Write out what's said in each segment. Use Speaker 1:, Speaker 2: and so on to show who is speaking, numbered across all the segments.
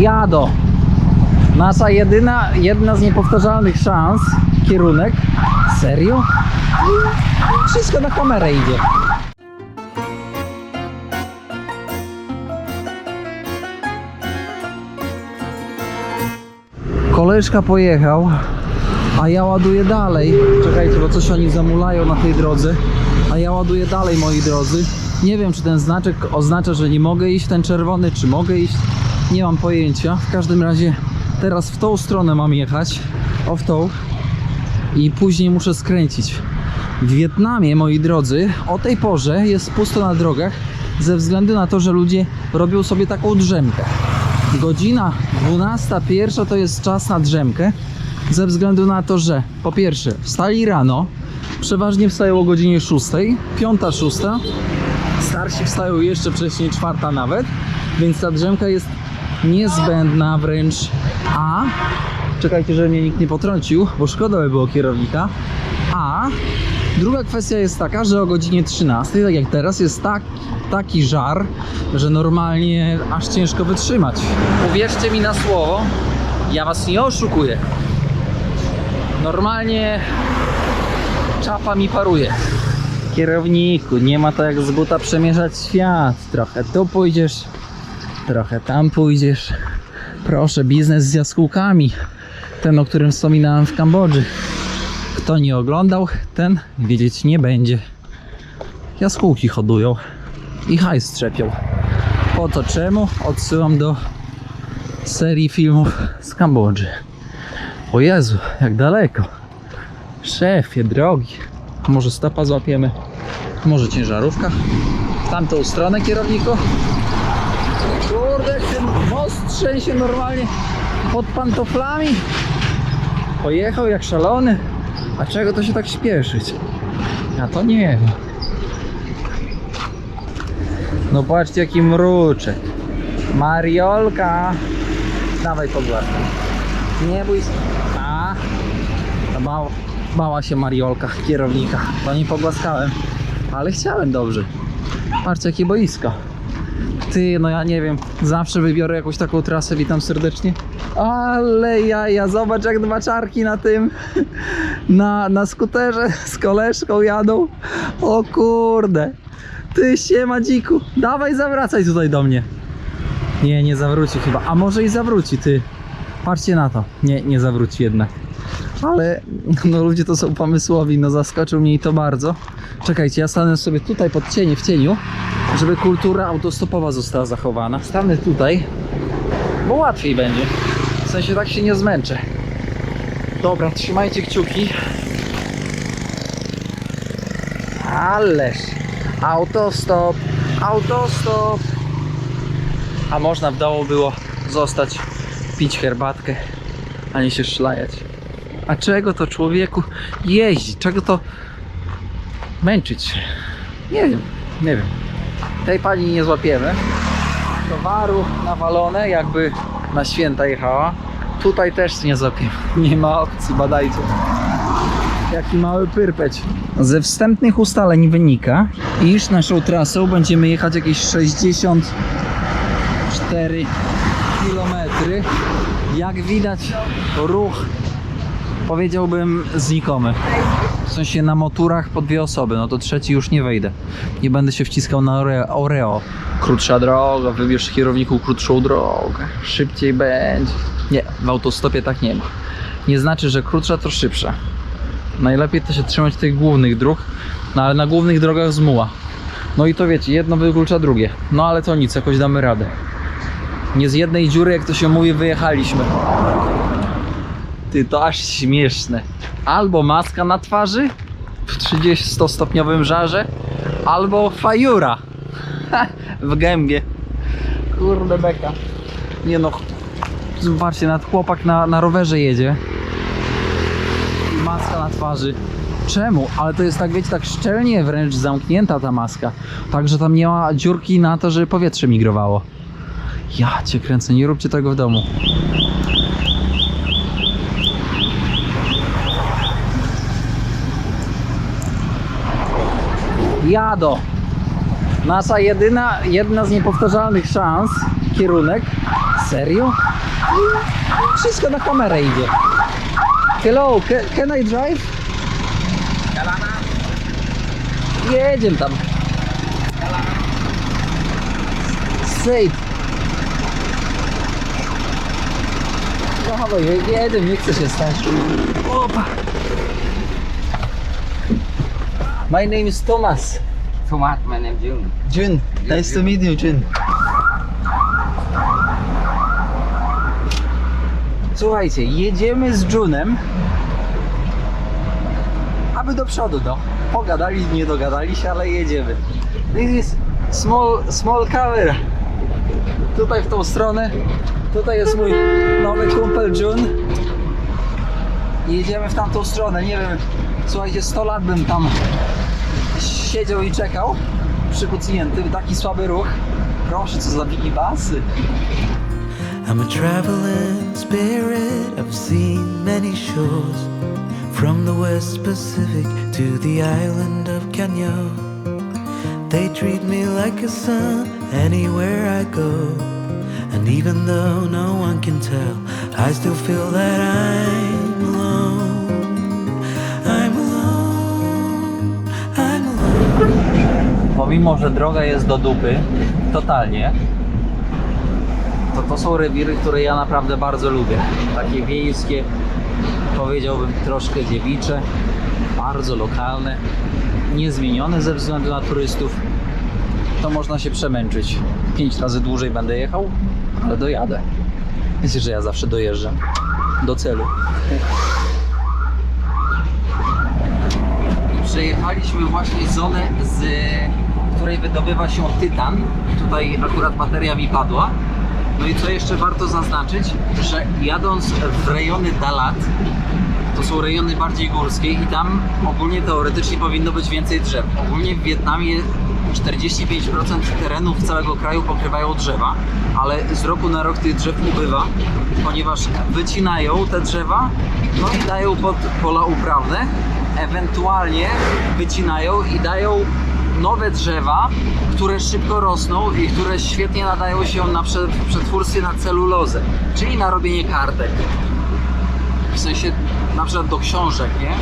Speaker 1: Jado. Nasza jedyna, jedna z niepowtarzalnych szans. Kierunek. Serio? Wszystko na kamerę idzie. Koleżka pojechał, a ja ładuję dalej. Czekajcie, bo coś oni zamulają na tej drodze. A ja ładuję dalej, moi drodzy. Nie wiem, czy ten znaczek oznacza, że nie mogę iść, ten czerwony, czy mogę iść. Nie mam pojęcia. W każdym razie teraz w tą stronę mam jechać. O w tą. I później muszę skręcić. W Wietnamie, moi drodzy, o tej porze jest pusto na drogach ze względu na to, że ludzie robią sobie taką drzemkę. Godzina 12.01 to jest czas na drzemkę ze względu na to, że po pierwsze wstali rano, przeważnie wstają o godzinie 6, 5, 6, starsi wstają jeszcze wcześniej, czwarta nawet, więc ta drzemka jest niezbędna wręcz, a czekajcie, żeby mnie nikt nie potrącił, bo szkoda by było kierownika, a druga kwestia jest taka, że o godzinie 13, tak jak teraz, jest tak, taki żar, że normalnie aż ciężko wytrzymać. Uwierzcie mi na słowo, ja was nie oszukuję. Normalnie czapa mi paruje. Kierowniku, nie ma to jak z buta przemierzać świat. Trochę tu pójdziesz, trochę tam pójdziesz. Proszę, biznes z jaskółkami. Ten, o którym wspominałem w Kambodży. Kto nie oglądał, ten wiedzieć nie będzie. Jaskółki hodują i hajs strzepią. Po to czemu odsyłam do serii filmów z Kambodży. O Jezu, jak daleko. Szefie, drogi. Może stopa złapiemy? Może ciężarówka? W tamtą stronę kierowniku? Trzęsie normalnie pod pantoflami. Pojechał jak szalony. A czego to się tak śpieszyć? Ja to nie wiem. No patrzcie jaki mruczek. Mariolka. Dawaj pogłaskaj. Nie bój się. A. Bała, bała się Mariolka, kierownika. To nie pogłaskałem. Ale chciałem dobrze. Patrzcie jakie boisko. Ty, no ja nie wiem. Zawsze wybiorę jakąś taką trasę. Witam serdecznie. Ale jaja, zobacz jak dwa czarki na tym. Na, na skuterze z koleżką jadą. O kurde. Ty siema dziku. Dawaj zawracaj tutaj do mnie. Nie, nie zawróci chyba. A może i zawróci, ty. Patrzcie na to. Nie, nie zawróci jednak. Ale no ludzie to są pomysłowi, no zaskoczył mnie i to bardzo. Czekajcie, ja stanę sobie tutaj pod cienie, w cieniu, żeby kultura autostopowa została zachowana. Stanę tutaj, bo łatwiej będzie. W sensie tak się nie zmęczę. Dobra, trzymajcie kciuki. Ależ autostop, autostop. A można w domu było zostać, pić herbatkę, a nie się szlajać. A czego to człowieku jeździ? Czego to męczyć? Nie wiem, nie wiem. Tej pani nie złapiemy. Towaru nawalone, jakby na święta jechała. Tutaj też nie złapiemy. Nie ma opcji, badajcie. Jaki mały pyrpeć. Ze wstępnych ustaleń wynika, iż naszą trasą będziemy jechać jakieś 64 km. Jak widać, ruch powiedziałbym znikomy. W sensie na motorach po dwie osoby, no to trzeci już nie wejdę. Nie będę się wciskał na ore- Oreo. Krótsza droga, wybierz kierowniku krótszą drogę. Szybciej będzie. Nie, w autostopie tak nie ma. Nie znaczy, że krótsza to szybsza. Najlepiej to się trzymać tych głównych dróg, no ale na głównych drogach zmuła. No i to wiecie, jedno wyklucza drugie. No ale to nic, jakoś damy radę. Nie z jednej dziury, jak to się mówi, wyjechaliśmy. Ty, to aż śmieszne. Albo maska na twarzy w 30-stopniowym żarze, albo fajura w gębie. Kurde beka. Nie no, zobaczcie, nawet chłopak na, na rowerze jedzie. Maska na twarzy. Czemu? Ale to jest tak, wiecie, tak szczelnie wręcz zamknięta ta maska. Także tam nie ma dziurki na to, żeby powietrze migrowało. Ja cię kręcę, nie róbcie tego w domu. Jado. Nasza jedyna, jedna z niepowtarzalnych szans, kierunek. Serio? Wszystko na kamerę idzie. Hello, ca- can I drive? Jedziemy tam. Safe. Dawaj, jedziemy, nie chcę się stać. Opa. My name is Thomas.
Speaker 2: Thomas, my name Jung.
Speaker 1: Jun, nice to meet you, Jun. Słuchajcie, jedziemy z Junem, aby do przodu, no. Pogadali, nie dogadali się, ale jedziemy. This is small, small camera. Tutaj w tą stronę. Tutaj jest mój nowy kumpel Jun. Jedziemy w tamtą stronę, nie wiem, słuchajcie, 100 lat bym tam siedział i czekał przykucnięty, taki słaby ruch. Proszę, co za basy.
Speaker 3: I'm a traveling spirit. I've seen many shores, from the West Pacific to the island of Kenya. They treat me like a son anywhere I go. And even though no one can tell, I still feel that I'm
Speaker 1: Pomimo, że droga jest do dupy, totalnie, to to są rewiry, które ja naprawdę bardzo lubię. Takie wiejskie, powiedziałbym troszkę dziewicze, bardzo lokalne, niezmienione ze względu na turystów. To można się przemęczyć. Pięć razy dłużej będę jechał, ale dojadę. Wiecie, że ja zawsze dojeżdżam do celu. Przejechaliśmy właśnie zonę, z której wydobywa się tytan. Tutaj akurat bateria mi padła. No i co jeszcze warto zaznaczyć, że jadąc w rejony Dalat, to są rejony bardziej górskie i tam ogólnie teoretycznie powinno być więcej drzew. Ogólnie w Wietnamie 45% terenów całego kraju pokrywają drzewa, ale z roku na rok tych drzew ubywa, ponieważ wycinają te drzewa, no i dają pod pola uprawne, ewentualnie wycinają i dają nowe drzewa, które szybko rosną i które świetnie nadają się na przetwórstwie na celulozę, czyli na robienie kartek w sensie na przykład do książek, nie?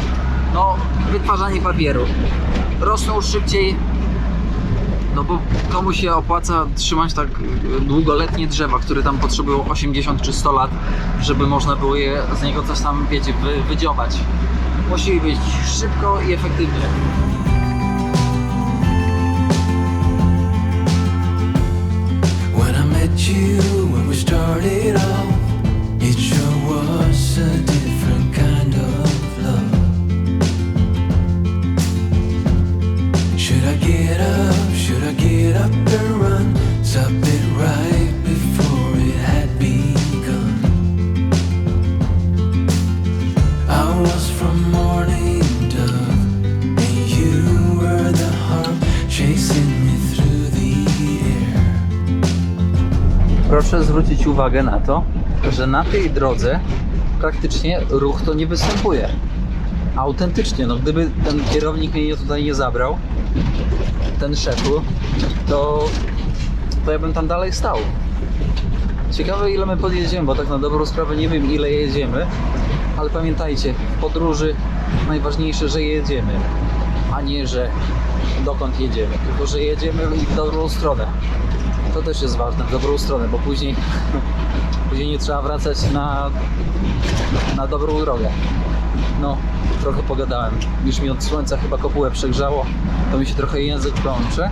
Speaker 1: No, wytwarzanie papieru. Rosną szybciej, no bo komu się opłaca trzymać tak długoletnie drzewa, które tam potrzebują 80 czy 100 lat, żeby można było je z niego coś tam, wiecie, wy, wydziobać. Musi być szybko i efektywnie. Uwagę na to, że na tej drodze praktycznie ruch to nie występuje. Autentycznie, no gdyby ten kierownik mnie tutaj nie zabrał, ten szefu, to, to ja bym tam dalej stał. Ciekawe ile my podjedziemy, bo tak na dobrą sprawę nie wiem ile jedziemy, ale pamiętajcie, w podróży najważniejsze, że jedziemy, a nie, że dokąd jedziemy, tylko że jedziemy w dobrą stronę. To też jest ważne, w dobrą stronę, bo później, później nie trzeba wracać na, na dobrą drogę. No, trochę pogadałem. Już mi od słońca chyba kopułę przegrzało, to mi się trochę język plącze.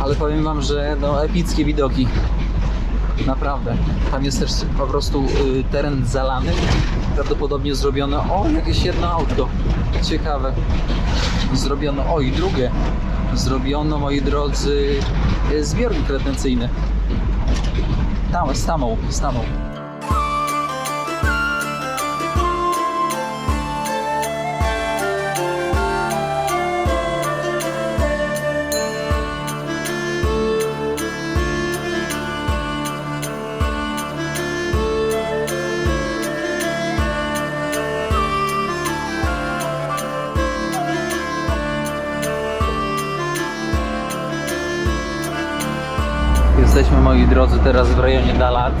Speaker 1: Ale powiem wam, że no epickie widoki. Naprawdę. Tam jest też po prostu y, teren zalany. Prawdopodobnie zrobiono. O, jakieś jedno autko. Ciekawe. Zrobiono. O, i drugie. Zrobiono, moi drodzy, y, zbiornik retencyjny. Tam, z tamą, Jesteśmy, moi drodzy, teraz w rejonie Dalat,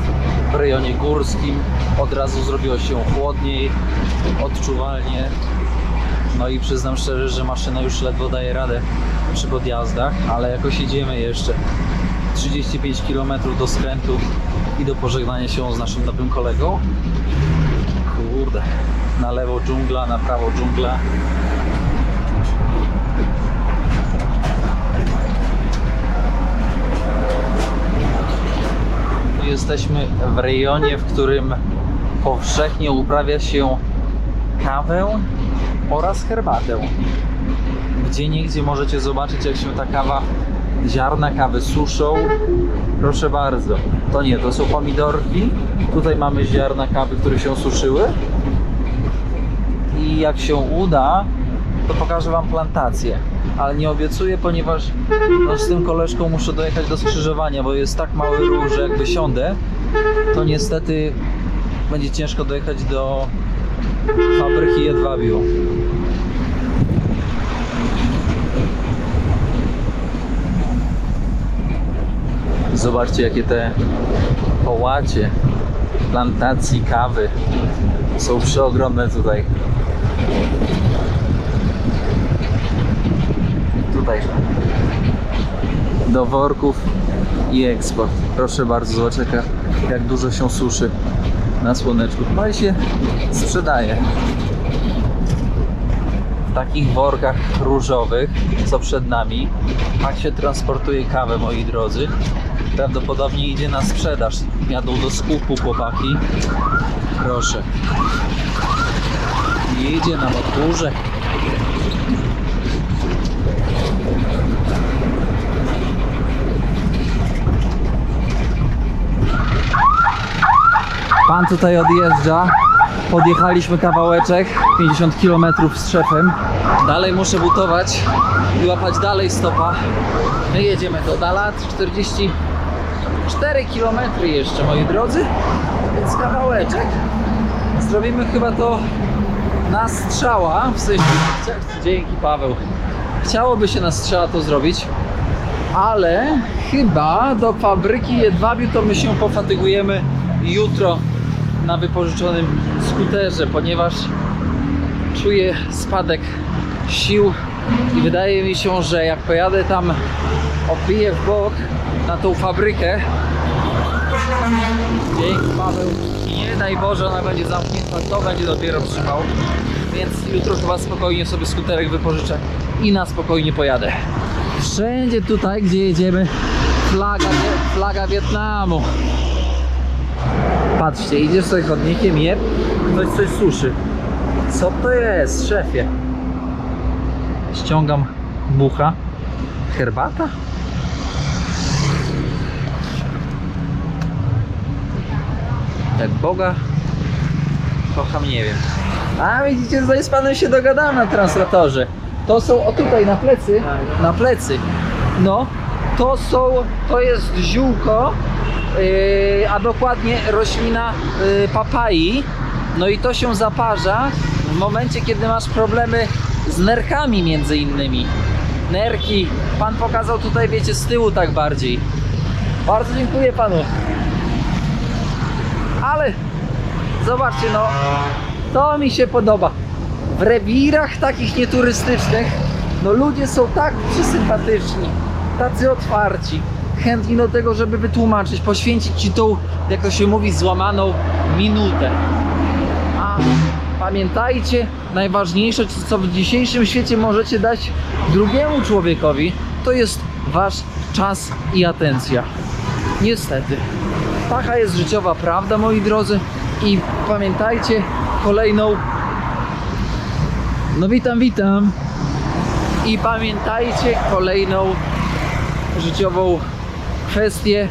Speaker 1: w rejonie górskim. Od razu zrobiło się chłodniej, odczuwalnie. No i przyznam szczerze, że maszyna już ledwo daje radę przy podjazdach, ale jakoś idziemy jeszcze 35 km do skrętu i do pożegnania się z naszym nowym kolegą. Kurde, na lewo dżungla, na prawo dżungla. Jesteśmy w rejonie, w którym powszechnie uprawia się kawę oraz herbatę. Gdzie niegdzie możecie zobaczyć, jak się ta kawa, ziarna kawy suszą. Proszę bardzo. To nie, to są pomidorki. Tutaj mamy ziarna kawy, które się suszyły. I jak się uda, to pokażę Wam plantację. Ale nie obiecuję, ponieważ no, z tym koleżką muszę dojechać do skrzyżowania, bo jest tak mały ruch, że jak wysiądę, to niestety będzie ciężko dojechać do fabryki jedwabiu. Zobaczcie, jakie te połacie plantacji kawy są przeogromne tutaj. Tutaj do worków i eksport. Proszę bardzo, zobacz jaka, jak dużo się suszy na słoneczku. No i się sprzedaje. W takich workach różowych, co przed nami, tak się transportuje kawę, moi drodzy. Prawdopodobnie idzie na sprzedaż. Jadą do skupu chłopaki. Proszę. Jedzie na motorze. Pan tutaj odjeżdża. Podjechaliśmy kawałeczek, 50 km z szefem. Dalej muszę butować i łapać dalej stopa. My jedziemy do Dalat, 44 km jeszcze, moi drodzy. Więc kawałeczek. Zrobimy chyba to na strzała, w sensie... Dzięki Paweł. Chciałoby się na strzała to zrobić, ale chyba do fabryki jedwabiu to my się pofatygujemy jutro na wypożyczonym skuterze, ponieważ czuję spadek sił i wydaje mi się, że jak pojadę tam opiję w bok na tą fabrykę dzięki Paweł nie daj Boże ona będzie zamknięta, to będzie dopiero przypał. Więc jutro chyba spokojnie sobie skuterek wypożyczę i na spokojnie pojadę. Wszędzie tutaj gdzie jedziemy flaga, flaga Wietnamu Patrzcie, idziesz sobie chodnikiem, jeb, ktoś coś suszy. Co to jest, szefie? Ściągam bucha. Herbata? Jak Boga kocham, nie wiem. A widzicie, tutaj z panem się dogadałem na translatorze. To są, o tutaj na plecy, na plecy. No, to są, to jest ziółko, a dokładnie roślina yy, papai. No i to się zaparza w momencie, kiedy masz problemy z nerkami między innymi. Nerki, pan pokazał tutaj, wiecie, z tyłu tak bardziej. Bardzo dziękuję panu. Ale zobaczcie, no to mi się podoba. W rewirach takich nieturystycznych, no ludzie są tak przysympatyczni, tacy otwarci, chętni do tego, żeby wytłumaczyć, poświęcić ci tą, jak to się mówi, złamaną minutę. A pamiętajcie, najważniejsze, co w dzisiejszym świecie możecie dać drugiemu człowiekowi, to jest wasz czas i atencja. Niestety. Taka jest życiowa prawda, moi drodzy. I pamiętajcie kolejną. No witam, witam. I pamiętajcie kolejną życiową kwestię.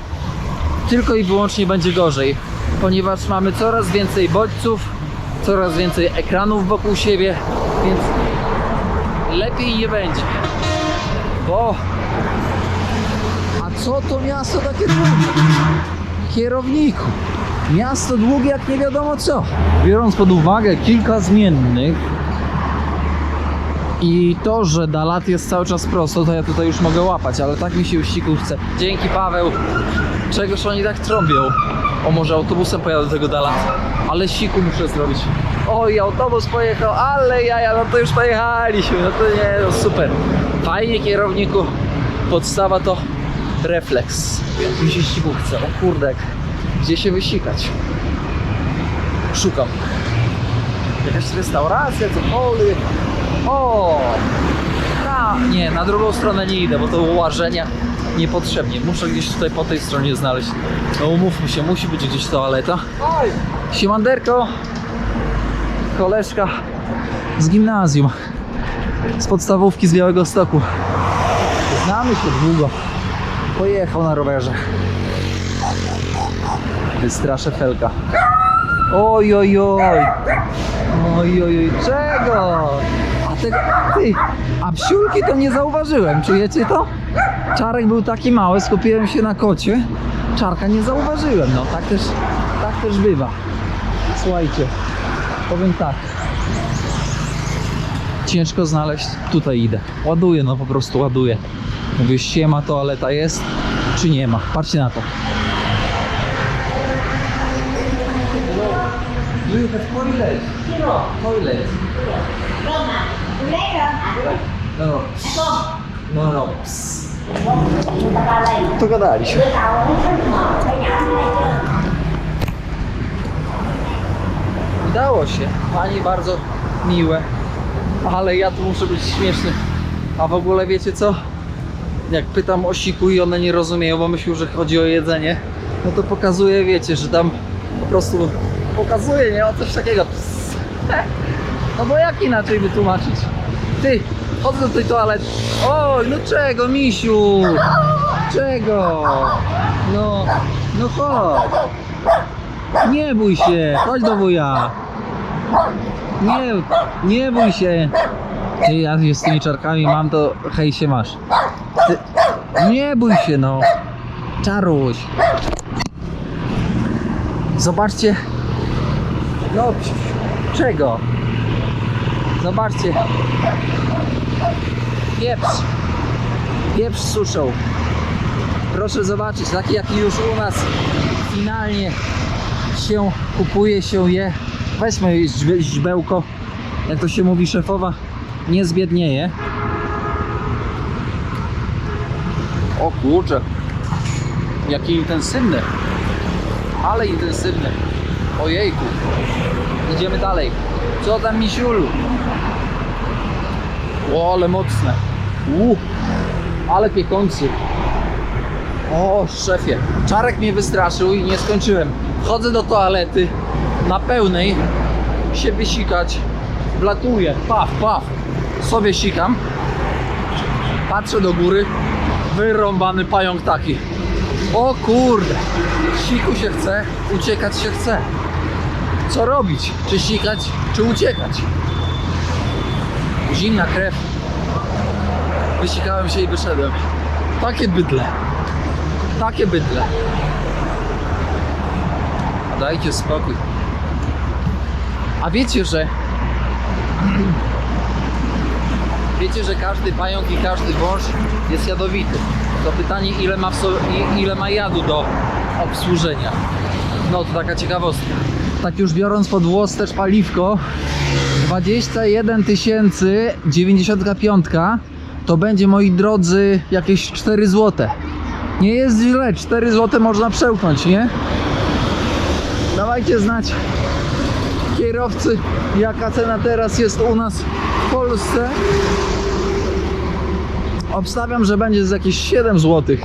Speaker 1: Tylko i wyłącznie będzie gorzej, ponieważ mamy coraz więcej bodźców, coraz więcej ekranów wokół siebie, więc lepiej nie będzie. Bo a co to miasto takie długie? Kierowniku. Miasto długie jak nie wiadomo co. Biorąc pod uwagę kilka zmiennych i to, że Dalat jest cały czas prosto, to ja tutaj już mogę łapać, ale tak mi się uściku chce. Dzięki Paweł. Czegoż oni tak trąbią? O, może autobusem pojadę do tego dala. Ale siku muszę zrobić. Oj, autobus pojechał, ale jaja, no to już pojechaliśmy. No to nie, no super. Fajnie kierowniku. Podstawa to refleks. Mi się siku chce. O kurde, jak- gdzie się wysikać? Szukam. Jakaś restauracja, cokolwiek. O! Na, nie, na drugą stronę nie idę, bo to łażenia niepotrzebnie. Muszę gdzieś tutaj po tej stronie znaleźć. No umówmy się, musi być gdzieś toaleta. Siemanderko! Koleżka z gimnazjum. Z podstawówki z Białego Stoku. Znamy się długo. Pojechał na rowerze. Wystraszę felka. Oj, oj, oj. Oj, oj, oj, czego? Te, ty, a psiulki to nie zauważyłem, czujecie to? Czarek był taki mały, skupiłem się na kocie. Czarka nie zauważyłem, no tak też, tak też bywa. Słuchajcie, powiem tak. Ciężko znaleźć, tutaj idę. Ładuję, no po prostu ładuję. Mówię, siema, toaleta jest, czy nie ma? Patrzcie na to. Do you have toilet? Toilet. No, no. No, no. To gadaliśmy. Udało się. Pani bardzo miłe. Ale ja tu muszę być śmieszny. A w ogóle wiecie co? Jak pytam o siku i one nie rozumieją, bo myślą, że chodzi o jedzenie, no to pokazuję, wiecie, że tam po prostu pokazuję, nie? O coś takiego. No bo jak inaczej wytłumaczyć? Ty, chodzę do tej toalety. Oj, no czego, misiu? Czego? No, no chodź. Nie bój się, chodź do wuja. Nie, nie bój się. Ty, ja z tymi czarkami mam, to hej się masz. Ty, nie bój się, no. Czaruś. Zobaczcie. No, czego? Zobaczcie. Pieprz. Pieprz suszą. Proszę zobaczyć, taki jaki już u nas finalnie się kupuje, się je. Weźmy źbe- źbełko, jak to się mówi szefowa, nie zbiednieje. O kurczę, jaki intensywny, ale intensywny. Ojejku, idziemy dalej. Co tam misiulu? O, ale mocne. U, ale piekący. O, szefie. Czarek mnie wystraszył i nie skończyłem. Chodzę do toalety na pełnej się wysikać. Wlatuję. Paf, paf. Sobie sikam. Patrzę do góry. Wyrąbany pająk taki. O kurde. Siku się chce, uciekać się chce. Co robić? Czy sikać, czy uciekać? Zimna krew. Wysikałem się i wyszedłem. Takie bydle. Takie bydle. Dajcie spokój. A wiecie, że wiecie, że każdy pająk i każdy wąż jest jadowity. To pytanie, ile ma, so, ile ma jadu do obsłużenia. No to taka ciekawostka. Tak już biorąc pod włos też paliwko, 21 tysięcy 95 to będzie moi drodzy jakieś 4 złote. Nie jest źle, 4 zł można przełknąć, nie? Dawajcie znać kierowcy, jaka cena teraz jest u nas w Polsce. Obstawiam, że będzie z jakieś 7 zł.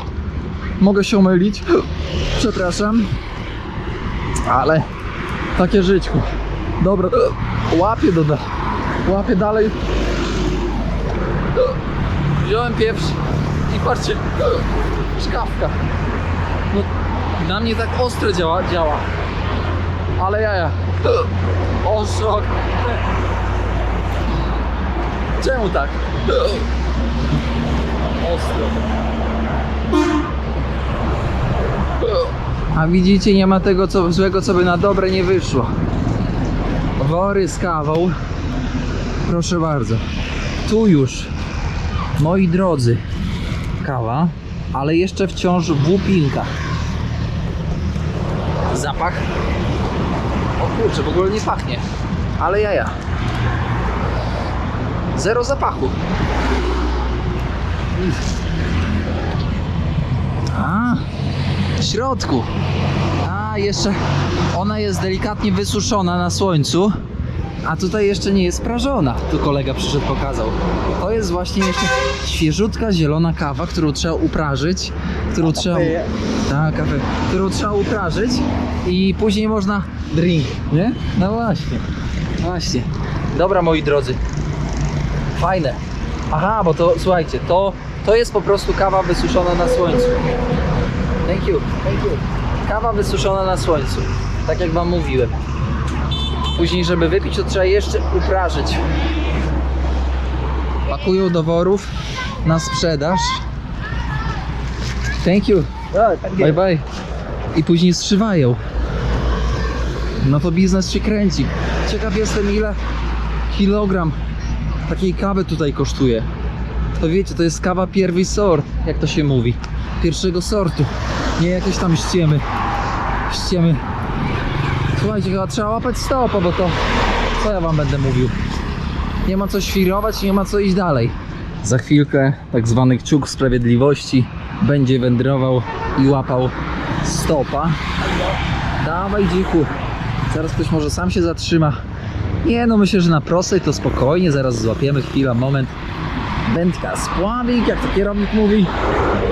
Speaker 1: Mogę się mylić. Przepraszam. Ale takie żyćku. Dobra, łapię do Łapię dalej. Wziąłem pieprz i patrzcie, szkawka. No, na mnie tak ostre działa, działa. Ale jaja. O szok. Czemu tak? Ostro. A widzicie, nie ma tego co, złego, co by na dobre nie wyszło. Wory z kawą. Proszę bardzo. Tu już, moi drodzy, kawa, ale jeszcze wciąż w łupinka. zapach. O kurczę, w ogóle nie pachnie. Ale ja ja. Zero zapachu. Mm. A, w środku. A, jeszcze ona jest delikatnie wysuszona na słońcu, a tutaj jeszcze nie jest prażona. Tu kolega przyszedł, pokazał. To jest właśnie jeszcze świeżutka zielona kawa, którą trzeba uprażyć, którą trzeba... Tak, kawę. Którą trzeba uprażyć i później można drink, nie? No właśnie. Właśnie. Dobra, moi drodzy. Fajne. Aha, bo to, słuchajcie, to, to jest po prostu kawa wysuszona na słońcu. Thank you, thank you. Kawa wysuszona na słońcu. Tak jak wam mówiłem. Później, żeby wypić, to trzeba jeszcze uprażyć. Pakują do worów na sprzedaż. Thank you. Bye bye. I później strzywają. No to biznes się kręci. Ciekaw jestem ile kilogram takiej kawy tutaj kosztuje. To wiecie, to jest kawa pierwszy sort, jak to się mówi. Pierwszego sortu. Nie jakieś tam ściemy. Ściemy. Słuchajcie, chyba trzeba łapać stopa, bo to co ja wam będę mówił? Nie ma co świrować, nie ma co iść dalej. Za chwilkę tak zwany kciuk sprawiedliwości będzie wędrował i łapał stopa. Dawaj dziku. Zaraz ktoś może sam się zatrzyma. Nie no, myślę, że na prostej to spokojnie, zaraz złapiemy chwila, moment. Wędka spławik, jak to kierownik mówi.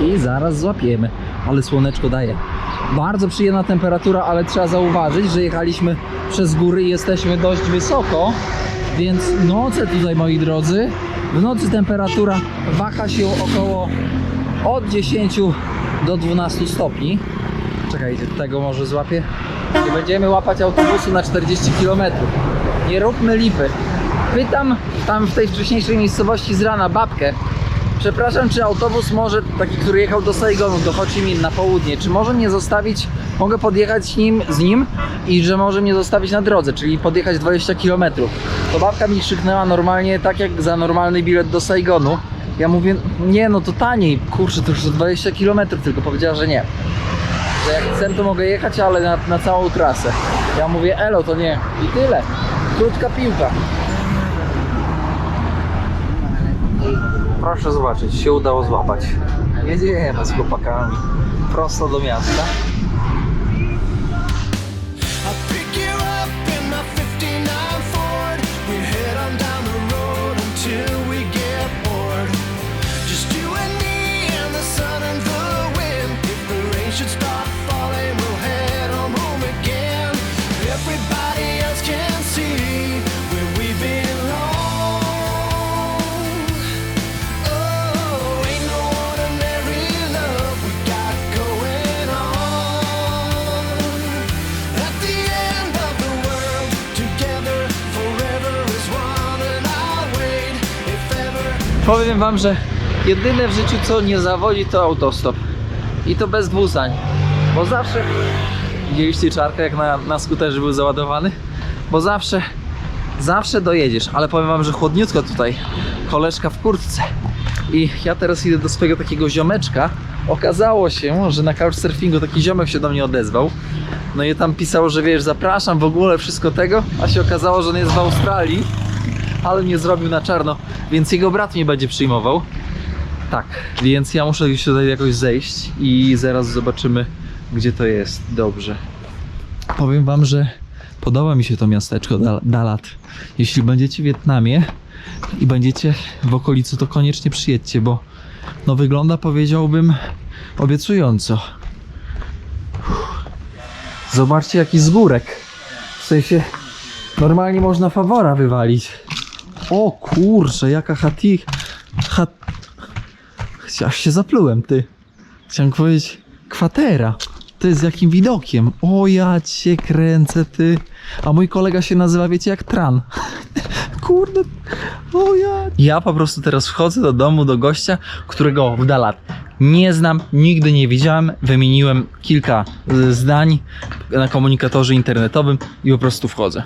Speaker 1: I zaraz złapiemy. Ale słoneczko daje. Bardzo przyjemna temperatura, ale trzeba zauważyć, że jechaliśmy przez góry i jesteśmy dość wysoko. Więc noce tutaj, moi drodzy, w nocy temperatura waha się około od 10 do 12 stopni. Czekajcie, tego może złapię. Nie będziemy łapać autobusu na 40 km. Nie róbmy lipy. Pytam tam w tej wcześniejszej miejscowości z rana babkę. Przepraszam, czy autobus może, taki, który jechał do Saigonu, do Ho Chi Minh na południe, czy może mnie zostawić, mogę podjechać nim, z nim i że może mnie zostawić na drodze, czyli podjechać 20 km. To babka mi krzyknęła normalnie, tak jak za normalny bilet do Saigonu. Ja mówię, nie no to taniej, kurczę, to już za 20 km, tylko powiedziała, że nie że jak chcę to mogę jechać, ale na, na całą trasę. Ja mówię, elo to nie. I tyle. Krótka piłka. Proszę zobaczyć, się udało złapać. Jedziemy z chłopakami prosto do miasta. Powiem wam, że jedyne w życiu co nie zawodzi to autostop. I to bez dwóch zdań. Bo zawsze... Widzieliście czarkę jak na, na skuterze był załadowany? Bo zawsze, zawsze dojedziesz. Ale powiem wam, że chłodniutko tutaj. Koleżka w kurtce. I ja teraz idę do swojego takiego ziomeczka. Okazało się, że na couchsurfingu taki ziomek się do mnie odezwał. No i tam pisał, że wiesz, zapraszam w ogóle wszystko tego, a się okazało, że on jest w Australii, ale mnie zrobił na czarno, więc jego brat mnie będzie przyjmował. Tak, więc ja muszę już tutaj jakoś zejść i zaraz zobaczymy, gdzie to jest. Dobrze. Powiem wam, że podoba mi się to miasteczko Dal- Dalat. Jeśli będziecie w Wietnamie i będziecie w okolicy, to koniecznie przyjedźcie, bo no wygląda powiedziałbym obiecująco. Zobaczcie jaki zgórek. W sensie normalnie można fawora wywalić. O kurczę, jaka hati... Hat... Aż się zaplułem, ty. Chciałem powiedzieć, kwatera. Jest z jakim widokiem. O, ja cię kręcę, ty. A mój kolega się nazywa, wiecie, jak Tran. Kurde, o ja. Ja po prostu teraz wchodzę do domu, do gościa, którego w Dalat nie znam, nigdy nie widziałem. Wymieniłem kilka y, zdań na komunikatorze internetowym i po prostu wchodzę.